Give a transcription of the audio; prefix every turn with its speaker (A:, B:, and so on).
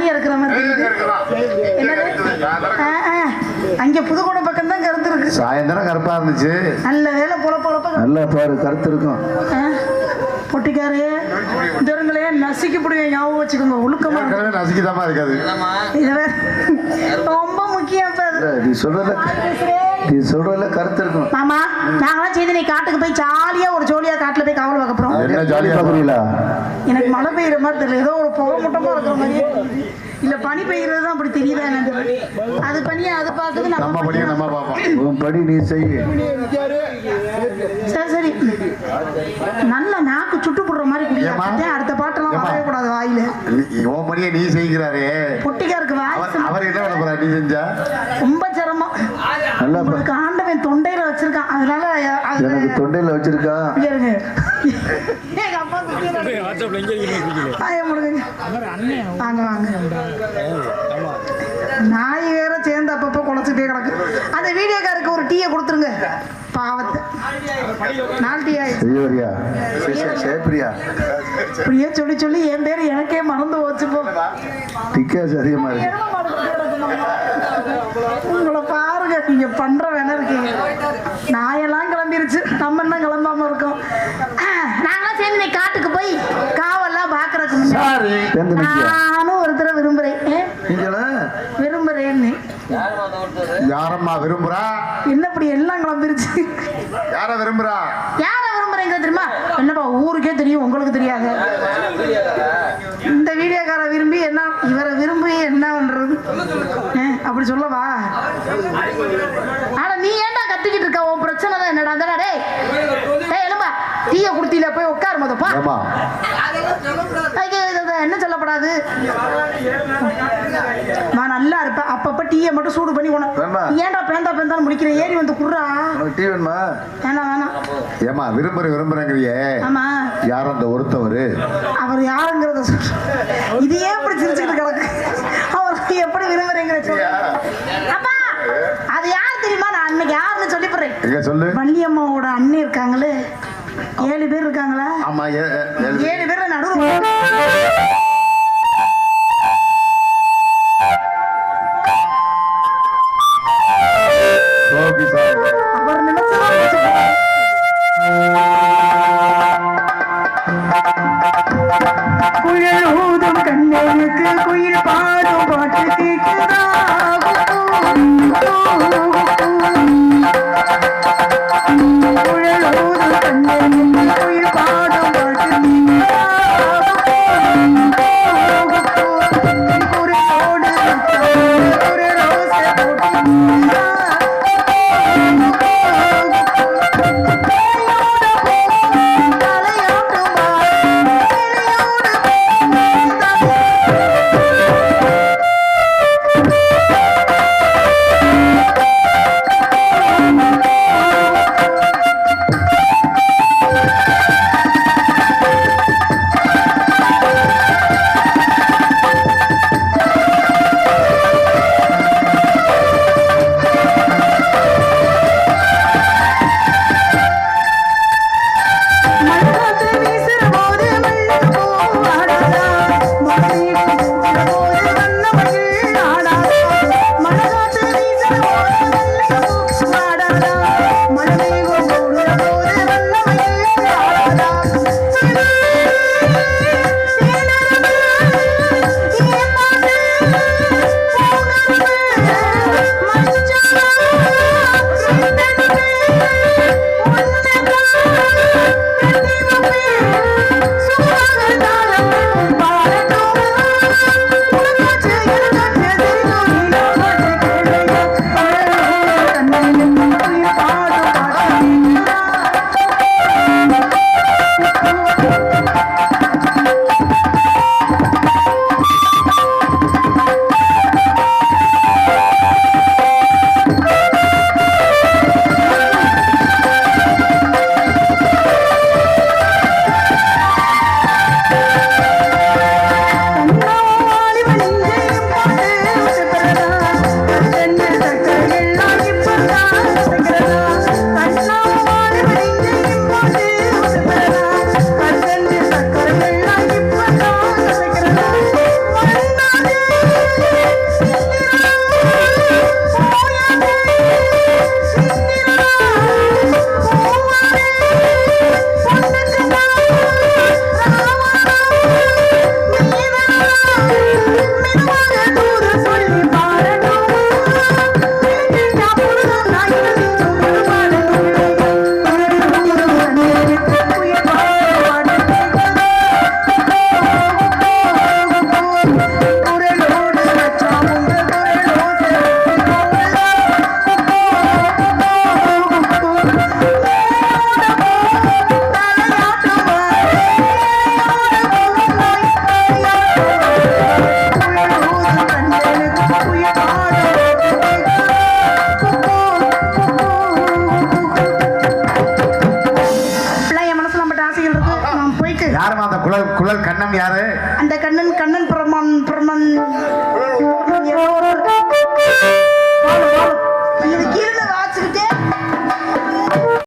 A: ஜாலியா இருக்கிற மாதிரி. அங்க புதுக்கோட்டை பக்கம் தான் கருத்து இருக்கு.
B: சாயந்தரம் கருப்பா இருந்துச்சு.
A: நல்ல வேலை பொல பொழப்ப
B: நல்லா பாரு கருத்து இருக்கும்.
A: பொட்டிக்காரு தெருங்களே நசுக்கி ஞாபகம் வச்சுக்கோங்க
B: நசுக்கிதாமா இருக்காது.
A: ரொம்ப முக்கியம்.
B: நீ சொல்றதுல நீ சொல்றதுல கருத்து இருக்கும்.
A: மாமா நாங்களாம் செய்து நீ காட்டுக்கு போய் ஜாலியா ஒரு ஜோலியா காட்டுல போய் காவல்
B: என்ன ஜாலியா
A: எனக்கு மழை பெய்யுற மாதிரி தெரியல. ஏதோ ஒரு புகை மூட்டமா இருக்கிற மாதிரி இல்ல பனி பெய்யறது தான் அப்படி தெரியுதா எனக்கு. அது பனியா அது பார்க்குது
B: நம்ம படிய நம்ம பார்ப்போம். உன் படி நீ செய்.
A: சரி சரி. நல்ல நாக்கு சுட்டு போடுற மாதிரி? அதான் அடுத்த பாட்டெல்லாம்? வரவே கூடாது வாயில.
B: உன் படிய நீ செய்கிறாரே
A: பொட்டிக்காருக்கு
B: அவர்
A: வாய்
B: அவர் என்ன பண்ண போறா நீ செஞ்சா?
A: ரொம்ப சிரமம்.
B: நல்லா
A: ஆண்டவன் தொண்டையில வச்சிருக்கான். அதனால அது
B: எனக்கு தொண்டையில வச்சிருக்கா?
A: அப்பா. வாங்க வாங்க. நாய் வேற சேர்ந்து அப்பப்போ குலைச்சிட்டே கிடக்கு. அந்த வீடியோக்காருக்கு ஒரு டீயை கொடுத்துருங்க. பாவத்தை. நாலு டீ இப்படியே சொல்லி சொல்லி என் பேர் எனக்கே மறந்து போச்சு போ.
B: டிக்காஸ் அதிகமா இருக்கு.
A: உங்களை பாருங்க நீங்க பண்ற வேலை இருக்கீங்க நாயெல்லாம் கிளம்பிருச்சு நம்ம என்ன கிளம்பாம இருக்கோம் நாங்களாம் சேர்ந்து இன்னைக்கு காட்டுக்கு போய் காவெல்லாம் பாக்குறதுக்கு முன்னாடி
B: சாரி
A: நானும் ஒருத்தரை விரும்புறேன். ஏன்
B: நீங்களா?
A: விரும்புறேன்னு.
B: யாரம்மா விரும்புறா?
A: என்ன இப்படி எல்லாம் கிளம்பிருச்சு?
B: யார விரும்புறா?
A: யாரை விரும்புறீங்க தெரியுமா? என்னப்பா ஊருக்கே தெரியும் உங்களுக்கு தெரியாது. இந்த வீடியோக்கார விரும்பி என்ன இவரை விரும்பி என்ன பண்றது? அப்படி சொல்லவா? ஆனா நீ ஏன்டா கத்திக்கிட்டு இருக்க? உன் பிரச்சனை தான் என்னடா? அதாடா டேய். டேய் எழும்பா. டீய குடுத்தில போய் உட்காரு மொதப்பா. என்ன சொல்லப்படாது? நான் நல்லா இருப்பேன் அப்பப்ப டீயை மட்டும் சூடு பண்ணி உனக்கு? ஏன்டா பேந்தா பேந்தாலும் முடிக்கிற ஏறி வந்து குடுறா.
B: டீ வேணுமா?
A: வேணாம் வேணாம்.
B: ஏமா விரும்புற விரும்புறங்கிறியே.
A: ஆமா.
B: யார் அந்த ஒருத்தவரு?
A: அவர் யாருங்கிறத சொல்ற இது ஏன் இப்படி சிரிச்சுக்கிட்டு கிடக்கு. அவர் எப்படி விரும்புறீங்கிற அப்பா அது யார் தெரியுமா? நான் அன்னைக்கு யாருன்னு சொல்லிப்படுறேன்
B: எங்க சொல்லு?
A: வள்ளியம்மாவோட அண்ணன் இருக்காங்களே. ஏழு பேர் இருக்காங்களா?
B: ஆமா ஏழு-
A: பேர். நடுவு அவர் குழல் ஊதும் கண்ணனுக்கு குயில் பாடும் பாட்டு கேட்குதா? யாரும் அந்த குழல் குழல் கண்ணன் யாரு? அந்த கண்ணன் கண்ணன் பிரமன் பிரமன். கீழே வாச்சுக்கிட்டே